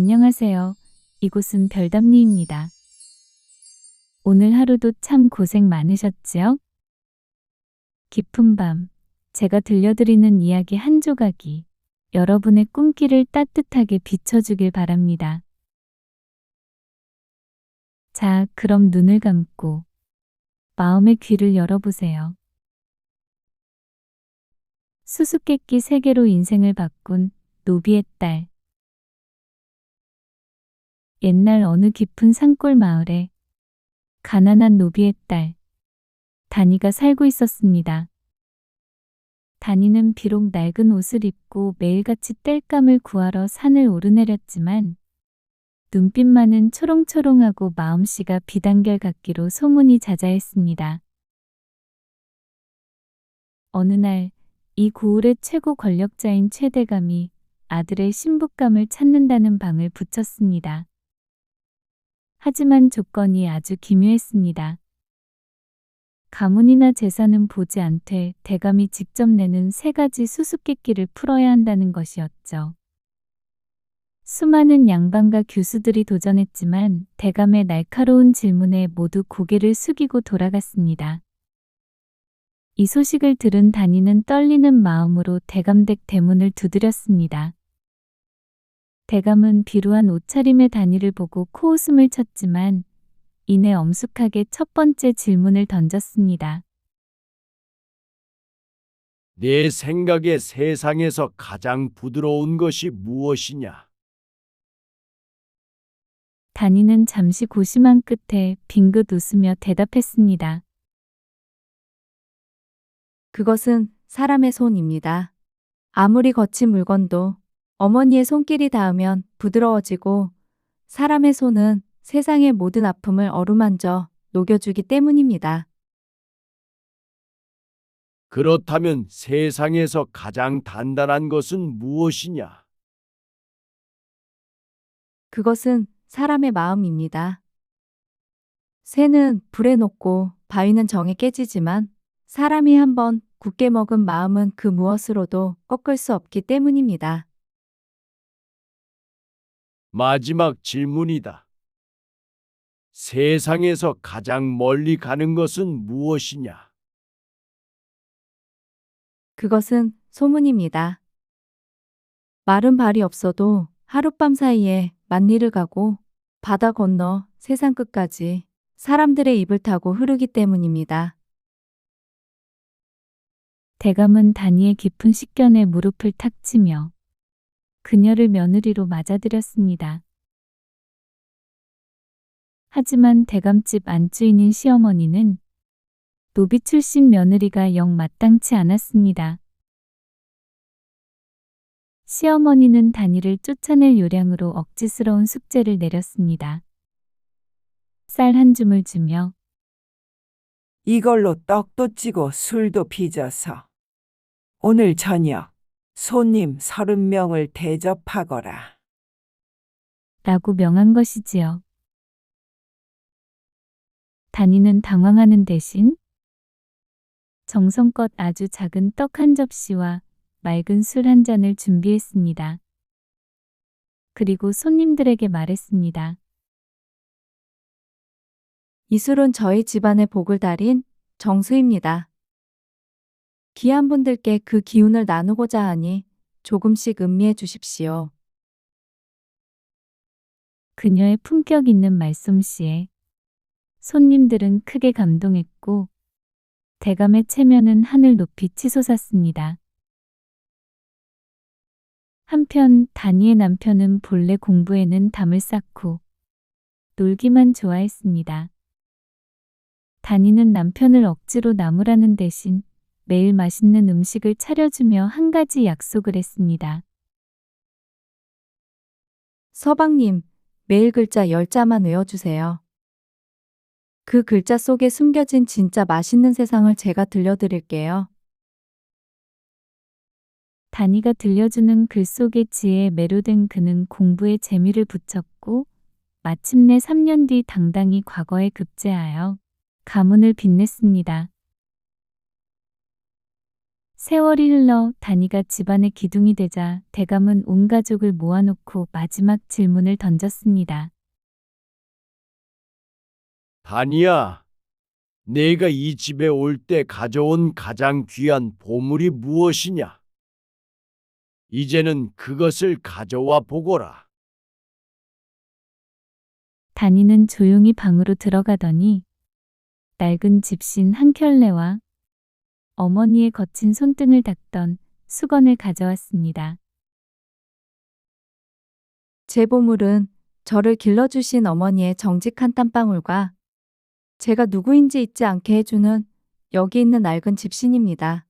안녕하세요. 이곳은 별담리입니다. 오늘 하루도 참 고생 많으셨지요? 깊은 밤, 제가 들려드리는 이야기 한 조각이 여러분의 꿈길을 따뜻하게 비춰주길 바랍니다. 자, 그럼 눈을 감고 마음의 귀를 열어보세요. 수수께끼 세계로 인생을 바꾼 노비의 딸. 옛날 어느 깊은 산골 마을에 가난한 노비의 딸 다니가 살고 있었습니다. 다니는 비록 낡은 옷을 입고 매일같이 땔감을 구하러 산을 오르내렸지만 눈빛만은 초롱초롱하고 마음씨가 비단결 같기로 소문이 자자했습니다. 어느 날 이 고을의 최고 권력자인 최대감이 아들의 신부감을 찾는다는 방을 붙였습니다. 하지만 조건이 아주 기묘했습니다. 가문이나 재산은 보지 않되 대감이 직접 내는 세 가지 수수께끼를 풀어야 한다는 것이었죠. 수많은 양반과 교수들이 도전했지만 대감의 날카로운 질문에 모두 고개를 숙이고 돌아갔습니다. 이 소식을 들은 다니는 떨리는 마음으로 대감댁 대문을 두드렸습니다. 대감은 비루한 옷차림의 다니를 보고 코웃음을 쳤지만 이내 엄숙하게 첫 번째 질문을 던졌습니다. 내 생각에 세상에서 가장 부드러운 것이 무엇이냐? 다니는 잠시 고심한 끝에 빙긋 웃으며 대답했습니다. 그것은 사람의 손입니다. 아무리 거친 물건도 어머니의 손길이 닿으면 부드러워지고 사람의 손은 세상의 모든 아픔을 어루만져 녹여주기 때문입니다. 그렇다면 세상에서 가장 단단한 것은 무엇이냐? 그것은 사람의 마음입니다. 새는 불에 녹고 바위는 정에 깨지지만 사람이 한번 굳게 먹은 마음은 그 무엇으로도 꺾을 수 없기 때문입니다. 마지막 질문이다. 세상에서 가장 멀리 가는 것은 무엇이냐? 그것은 소문입니다. 마른 발이 없어도 하룻밤 사이에 만리를 가고 바다 건너 세상 끝까지 사람들의 입을 타고 흐르기 때문입니다. 대감은 다니의 깊은 식견에 무릎을 탁 치며 그녀를 며느리로 맞아들였습니다. 하지만 대감집 안주인인 시어머니는 노비 출신 며느리가 영 마땅치 않았습니다. 시어머니는 다니를 쫓아낼 요량으로 억지스러운 숙제를 내렸습니다. 쌀 한 줌을 주며 이걸로 떡도 찌고 술도 빚어서 오늘 저녁 손님 서른 명을 대접하거라. 라고 명한 것이지요. 다니는 당황하는 대신 정성껏 아주 작은 떡 한 접시와 맑은 술 한 잔을 준비했습니다. 그리고 손님들에게 말했습니다. 이 술은 저희 집안의 복을 달인 정수입니다. 귀한 분들께 그 기운을 나누고자 하니 조금씩 음미해 주십시오. 그녀의 품격 있는 말솜씨에 손님들은 크게 감동했고 대감의 체면은 하늘 높이 치솟았습니다. 한편 다니의 남편은 본래 공부에는 담을 쌓고 놀기만 좋아했습니다. 다니는 남편을 억지로 나무라는 대신 매일 맛있는 음식을 차려주며 한 가지 약속을 했습니다. 서방님, 매일 글자 10자만 외워주세요. 그 글자 속에 숨겨진 진짜 맛있는 세상을 제가 들려드릴게요. 다니가 들려주는 글 속의 지혜에 매료된 그는 공부에 재미를 붙였고 마침내 3년 뒤 당당히 과거에 급제하여 가문을 빛냈습니다. 세월이 흘러 다니가 집안의 기둥이 되자 대감은 온 가족을 모아놓고 마지막 질문을 던졌습니다. 다니야, 내가 이 집에 올 때 가져온 가장 귀한 보물이 무엇이냐? 이제는 그것을 가져와 보거라. 다니는 조용히 방으로 들어가더니 낡은 집신 한 켤레와 어머니의 거친 손등을 닦던 수건을 가져왔습니다. 제 보물은 저를 길러주신 어머니의 정직한 땀방울과 제가 누구인지 잊지 않게 해주는 여기 있는 낡은 집신입니다.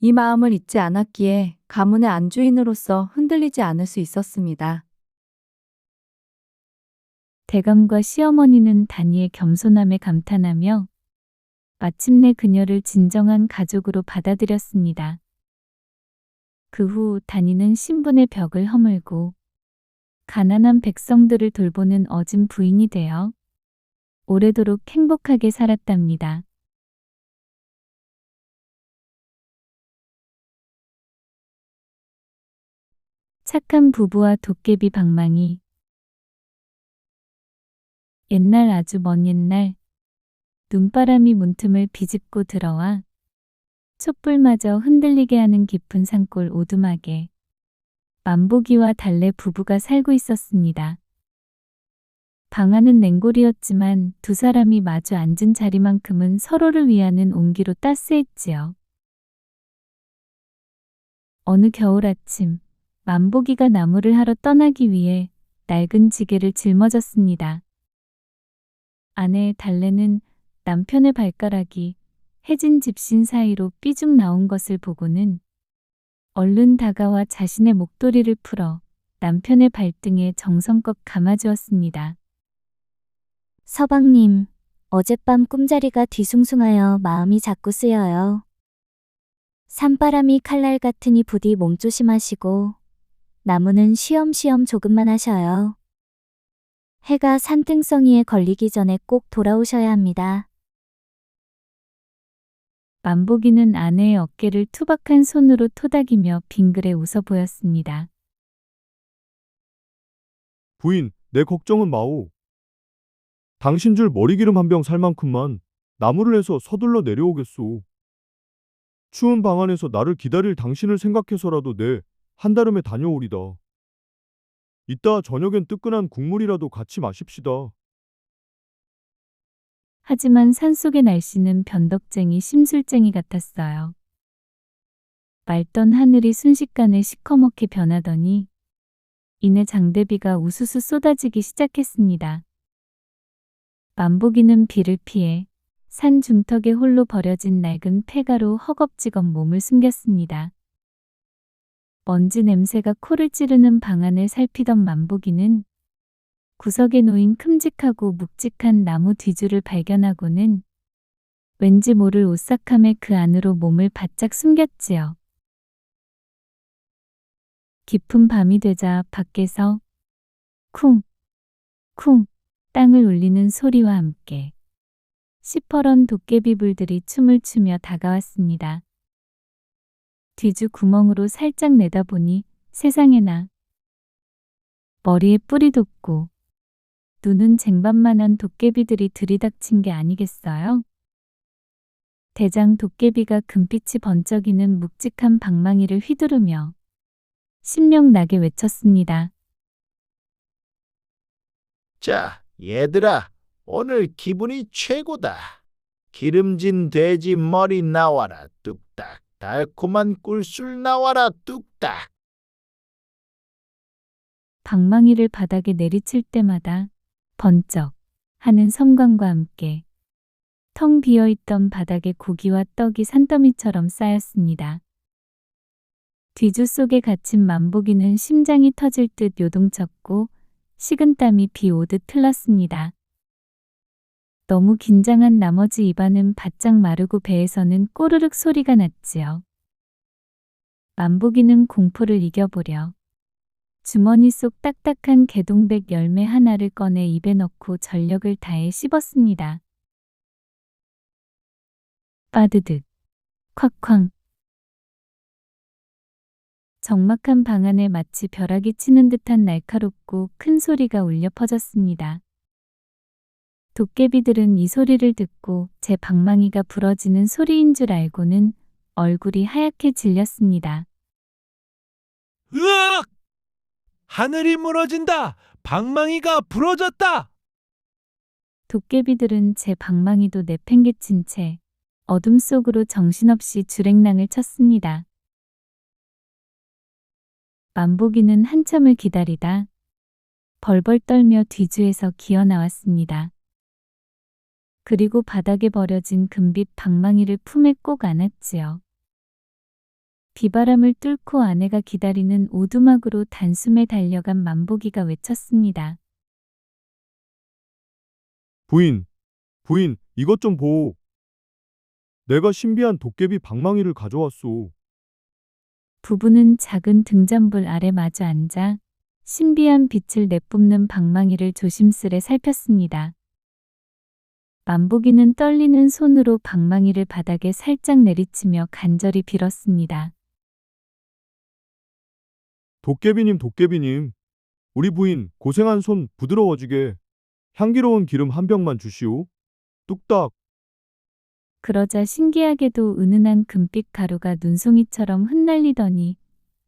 이 마음을 잊지 않았기에 가문의 안주인으로서 흔들리지 않을 수 있었습니다. 대감과 시어머니는 다니의 겸손함에 감탄하며 마침내 그녀를 진정한 가족으로 받아들였습니다. 그 후 다니는 신분의 벽을 허물고 가난한 백성들을 돌보는 어진 부인이 되어 오래도록 행복하게 살았답니다. 착한 부부와 도깨비 방망이 옛날 아주 먼 옛날 눈바람이 문틈을 비집고 들어와 촛불마저 흔들리게 하는 깊은 산골 오두막에 만보기와 달래 부부가 살고 있었습니다. 방 안은 냉골이었지만 두 사람이 마주 앉은 자리만큼은 서로를 위하는 온기로 따스했지요. 어느 겨울 아침, 만보기가 나무를 하러 떠나기 위해 낡은 지게를 짊어졌습니다. 아내 달래는 남편의 발가락이 해진 집신 사이로 삐죽 나온 것을 보고는 얼른 다가와 자신의 목도리를 풀어 남편의 발등에 정성껏 감아주었습니다. 서방님, 어젯밤 꿈자리가 뒤숭숭하여 마음이 자꾸 쓰여요. 산바람이 칼날 같으니 부디 몸 조심하시고, 나무는 쉬엄쉬엄 조금만 하셔요. 해가 산등성이에 걸리기 전에 꼭 돌아오셔야 합니다. 만보기는 아내의 어깨를 투박한 손으로 토닥이며 빙그레 웃어 보였습니다. 부인, 내 걱정은 마오. 당신 줄 머리기름 한 병 살 만큼만 나무를 해서 서둘러 내려오겠소. 추운 방 안에서 나를 기다릴 당신을 생각해서라도 내 한달음에 다녀오리다. 이따 저녁엔 뜨끈한 국물이라도 같이 마십시다. 하지만 산속의 날씨는 변덕쟁이 심술쟁이 같았어요. 맑던 하늘이 순식간에 시커멓게 변하더니 이내 장대비가 우수수 쏟아지기 시작했습니다. 만보기는 비를 피해 산 중턱에 홀로 버려진 낡은 폐가로 허겁지겁 몸을 숨겼습니다. 먼지 냄새가 코를 찌르는 방안을 살피던 만보기는 구석에 놓인 큼직하고 묵직한 나무 뒤줄을 발견하고는 왠지 모를 오싹함에 그 안으로 몸을 바짝 숨겼지요. 깊은 밤이 되자 밖에서 쿵, 쿵 땅을 울리는 소리와 함께 시퍼런 도깨비불들이 춤을 추며 다가왔습니다. 뒤주 구멍으로 살짝 내다보니 세상에나 머리에 뿔이 돋고 눈은 쟁반만한 도깨비들이 들이닥친 게 아니겠어요? 대장 도깨비가 금빛이 번쩍이는 묵직한 방망이를 휘두르며 신명나게 외쳤습니다. 자, 얘들아, 오늘 기분이 최고다. 기름진 돼지 머리 나와라, 뚝딱. 달콤한 꿀술 나와라, 뚝딱. 방망이를 바닥에 내리칠 때마다 번쩍 하는 성광과 함께 텅 비어 있던 바닥에 고기와 떡이 산더미처럼 쌓였습니다. 뒤주 속에 갇힌 만보기는 심장이 터질 듯 요동쳤고 식은땀이 비 오듯 흘렀습니다. 너무 긴장한 나머지 입안은 바짝 마르고 배에서는 꼬르륵 소리가 났지요. 만보기는 공포를 이겨보려 주머니 속 딱딱한 개동백 열매 하나를 꺼내 입에 넣고 전력을 다해 씹었습니다. 빠드득, 콱쾅, 적막한 방 안에 마치 벼락이 치는 듯한 날카롭고 큰 소리가 울려 퍼졌습니다. 도깨비들은 이 소리를 듣고 제 방망이가 부러지는 소리인 줄 알고는 얼굴이 하얗게 질렸습니다. 으악! 하늘이 무너진다! 방망이가 부러졌다! 도깨비들은 제 방망이도 내팽개친 채 어둠 속으로 정신없이 주랭랑을 쳤습니다. 만보기는 한참을 기다리다 벌벌 떨며 뒤주에서 기어 나왔습니다. 그리고 바닥에 버려진 금빛 방망이를 품에 꼭 안았지요. 비바람을 뚫고 아내가 기다리는 오두막으로 단숨에 달려간 만보기가 외쳤습니다. 부인, 부인, 이것 좀 보. 내가 신비한 도깨비 방망이를 가져왔소. 부부는 작은 등잔불 아래 마주 앉아 신비한 빛을 내뿜는 방망이를 조심스레 살폈습니다. 만보기는 떨리는 손으로 방망이를 바닥에 살짝 내리치며 간절히 빌었습니다. 도깨비님, 도깨비님. 우리 부인 고생한 손 부드러워지게 향기로운 기름 한 병만 주시오. 뚝딱. 그러자 신기하게도 은은한 금빛 가루가 눈송이처럼 흩날리더니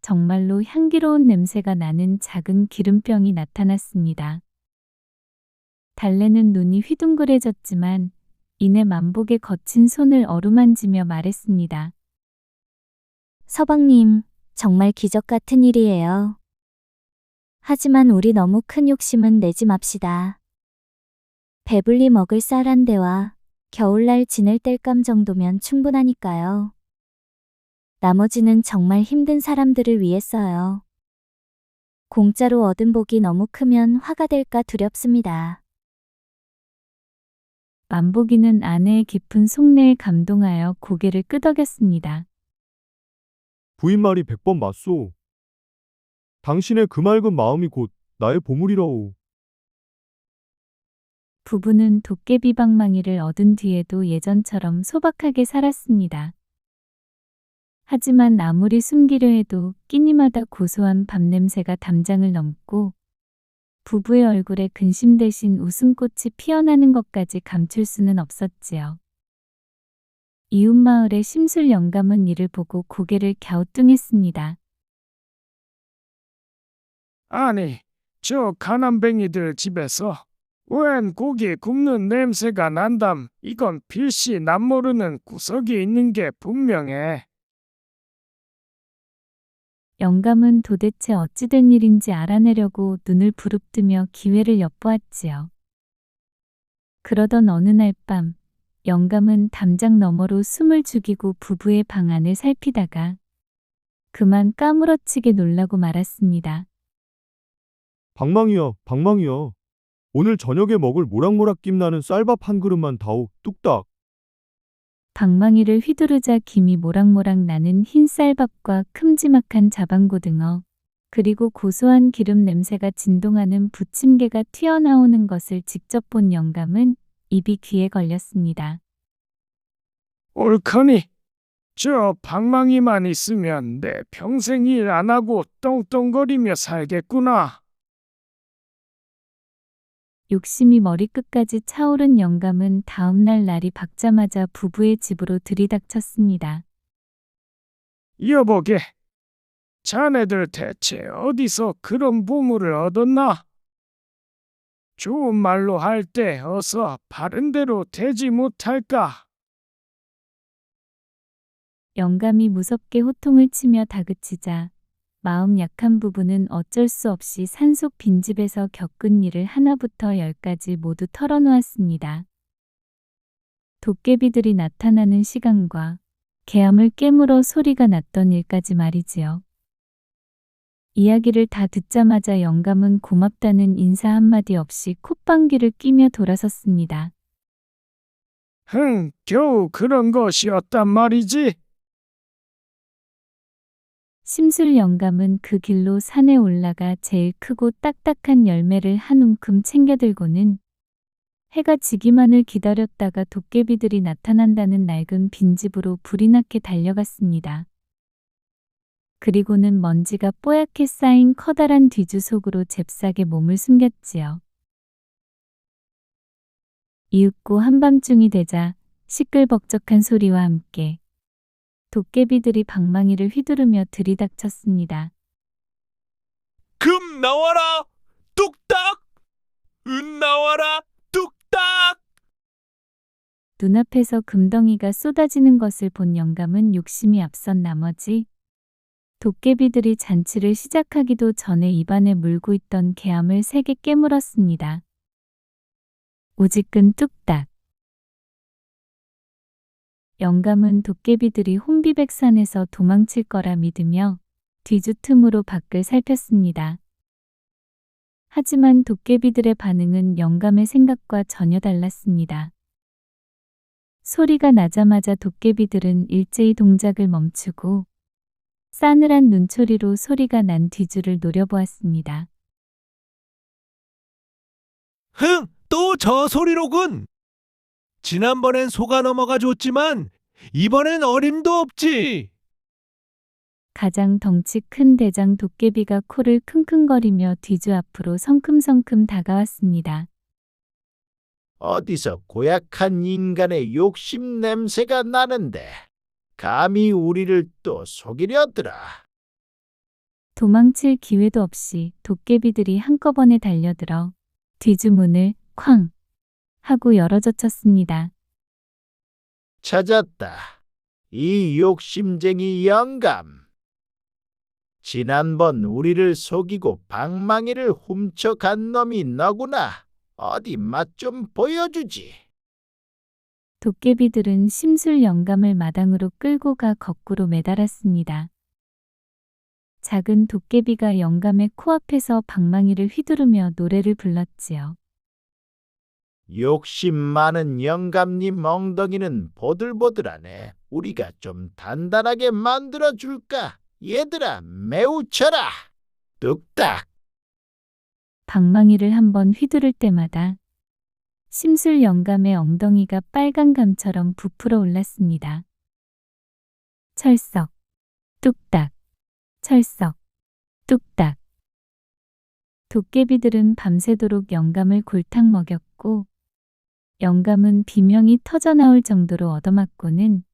정말로 향기로운 냄새가 나는 작은 기름병이 나타났습니다. 달래는 눈이 휘둥그레졌지만 이내 만복의 거친 손을 어루만지며 말했습니다. 서방님, 정말 기적 같은 일이에요. 하지만 우리 너무 큰 욕심은 내지 맙시다. 배불리 먹을 쌀 한 대와 겨울날 지낼 땔감 정도면 충분하니까요. 나머지는 정말 힘든 사람들을 위해서요. 공짜로 얻은 복이 너무 크면 화가 될까 두렵습니다. 만보기는 아내의 깊은 속내에 감동하여 고개를 끄덕였습니다. 부인 말이 백번 맞소. 당신의 그 맑은 마음이 곧 나의 보물이라오. 부부는 도깨비 방망이를 얻은 뒤에도 예전처럼 소박하게 살았습니다. 하지만 아무리 숨기려 해도 끼니마다 고소한 밥냄새가 담장을 넘고 부부의 얼굴에 근심 대신 웃음꽃이 피어나는 것까지 감출 수는 없었지요. 이웃마을의 심술 영감은 이를 보고 고개를 갸우뚱했습니다. 아니, 저 가난뱅이들 집에서 웬 고기 굽는 냄새가 난담. 이건 필시 남모르는 구석이 있는 게 분명해. 영감은 도대체 어찌된 일인지 알아내려고 눈을 부릅뜨며 기회를 엿보았지요. 그러던 어느 날 밤, 영감은 담장 너머로 숨을 죽이고 부부의 방 안을 살피다가 그만 까무러치게 놀라고 말았습니다. 방망이야, 방망이야. 오늘 저녁에 먹을 모락모락 김 나는 쌀밥 한 그릇만 다오. 뚝딱. 방망이를 휘두르자 김이 모락모락 나는 흰 쌀밥과 큼지막한 자방고등어, 그리고 고소한 기름 냄새가 진동하는 부침개가 튀어나오는 것을 직접 본 영감은 입이 귀에 걸렸습니다. 옳거니. 저 방망이만 있으면 내 평생 일 안 하고 똥똥거리며 살겠구나. 욕심이 머리끝까지 차오른 영감은 다음날 날이 밝자마자 부부의 집으로 들이닥쳤습니다. 여보게, 자네들 대체 어디서 그런 보물을 얻었나? 좋은 말로 할 때 어서 바른 대로 되지 못할까? 영감이 무섭게 호통을 치며 다그치자 마음 약한 부부는 어쩔 수 없이 산속 빈집에서 겪은 일을 하나부터 열까지 모두 털어놓았습니다. 도깨비들이 나타나는 시간과 개암을 깨물어 소리가 났던 일까지 말이지요. 이야기를 다 듣자마자 영감은 고맙다는 인사 한마디 없이 콧방귀를 끼며 돌아섰습니다. 흥, 겨우 그런 것이었단 말이지. 심술 영감은 그 길로 산에 올라가 제일 크고 딱딱한 열매를 한 움큼 챙겨들고는 해가 지기만을 기다렸다가 도깨비들이 나타난다는 낡은 빈집으로 불이 나게 달려갔습니다. 그리고는 먼지가 뽀얗게 쌓인 커다란 뒤주 속으로 잽싸게 몸을 숨겼지요. 이윽고 한밤중이 되자 시끌벅적한 소리와 함께 도깨비들이 방망이를 휘두르며 들이닥쳤습니다. 금 나와라 뚝딱 은 나와라 뚝딱 눈앞에서 금덩이가 쏟아지는 것을 본 영감은 욕심이 앞선 나머지 도깨비들이 잔치를 시작하기도 전에 입안에 물고 있던 개암을 세게 깨물었습니다. 오직근 뚝딱. 영감은 도깨비들이 혼비백산에서 도망칠 거라 믿으며 뒤주 틈으로 밖을 살폈습니다. 하지만 도깨비들의 반응은 영감의 생각과 전혀 달랐습니다. 소리가 나자마자 도깨비들은 일제히 동작을 멈추고 싸늘한 눈초리로 소리가 난 뒤주를 노려보았습니다. 흥, 또 저 소리로군. 지난번엔 속아 넘어가 줬지만 이번엔 어림도 없지. 가장 덩치 큰 대장 도깨비가 코를 킁킁거리며 뒤주 앞으로 성큼성큼 다가왔습니다. 어디서 고약한 인간의 욕심 냄새가 나는데 감히 우리를 또 속이려더라. 도망칠 기회도 없이 도깨비들이 한꺼번에 달려들어 뒤주 문을 쾅 하고 열어젖혔습니다. 찾았다. 이 욕심쟁이 영감. 지난번 우리를 속이고 방망이를 훔쳐간 놈이 너구나. 어디 맛 좀 보여주지. 도깨비들은 심술 영감을 마당으로 끌고 가 거꾸로 매달았습니다. 작은 도깨비가 영감의 코앞에서 방망이를 휘두르며 노래를 불렀지요. 욕심 많은 영감님 엉덩이는 보들보들하네. 우리가 좀 단단하게 만들어 줄까? 얘들아, 매우 쳐라. 뚝딱. 방망이를 한번 휘두를 때마다 심술 영감의 엉덩이가 빨간 감처럼 부풀어 올랐습니다. 철썩, 뚝딱, 철썩, 뚝딱. 도깨비들은 밤새도록 영감을 골탕 먹였고, 영감은 비명이 터져나올 정도로 얻어맞고는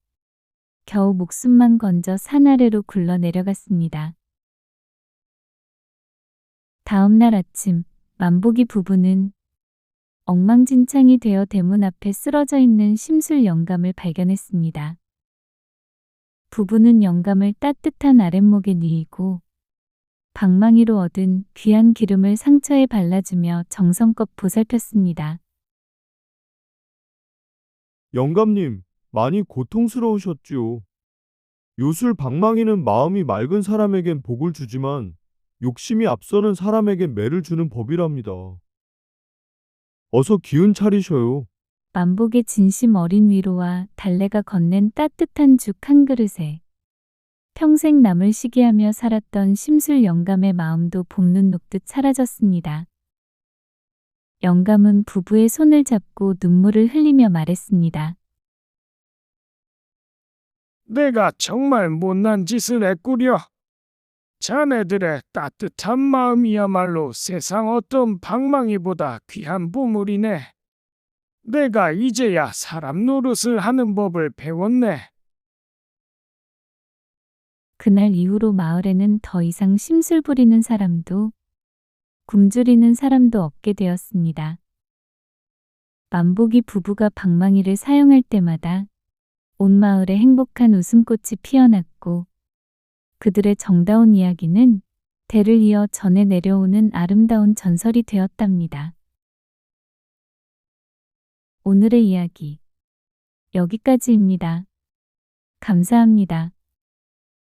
겨우 목숨만 건져 산 아래로 굴러 내려갔습니다. 다음 날 아침, 만보기 부부는 엉망진창이 되어 대문 앞에 쓰러져 있는 심술 영감을 발견했습니다. 부부는 영감을 따뜻한 아랫목에 뉘이고 방망이로 얻은 귀한 기름을 상처에 발라주며 정성껏 보살폈습니다. 영감님, 많이 고통스러우셨지요. 요술 방망이는 마음이 맑은 사람에겐 복을 주지만 욕심이 앞서는 사람에겐 매를 주는 법이랍니다. 어서 기운 차리셔요. 만복의 진심 어린 위로와 달래가 건넨 따뜻한 죽 한 그릇에 평생 남을 시기하며 살았던 심술 영감의 마음도 봄눈 녹듯 사라졌습니다. 영감은 부부의 손을 잡고 눈물을 흘리며 말했습니다. 내가 정말 못난 짓을 했구려. 자네들의 따뜻한 마음이야말로 세상 어떤 방망이보다 귀한 보물이네. 내가 이제야 사람 노릇을 하는 법을 배웠네. 그날 이후로 마을에는 더 이상 심술 부리는 사람도 굶주리는 사람도 없게 되었습니다. 만복이 부부가 방망이를 사용할 때마다 온 마을에 행복한 웃음꽃이 피어났고 그들의 정다운 이야기는 대를 이어 전해 내려오는 아름다운 전설이 되었답니다. 오늘의 이야기 여기까지입니다. 감사합니다.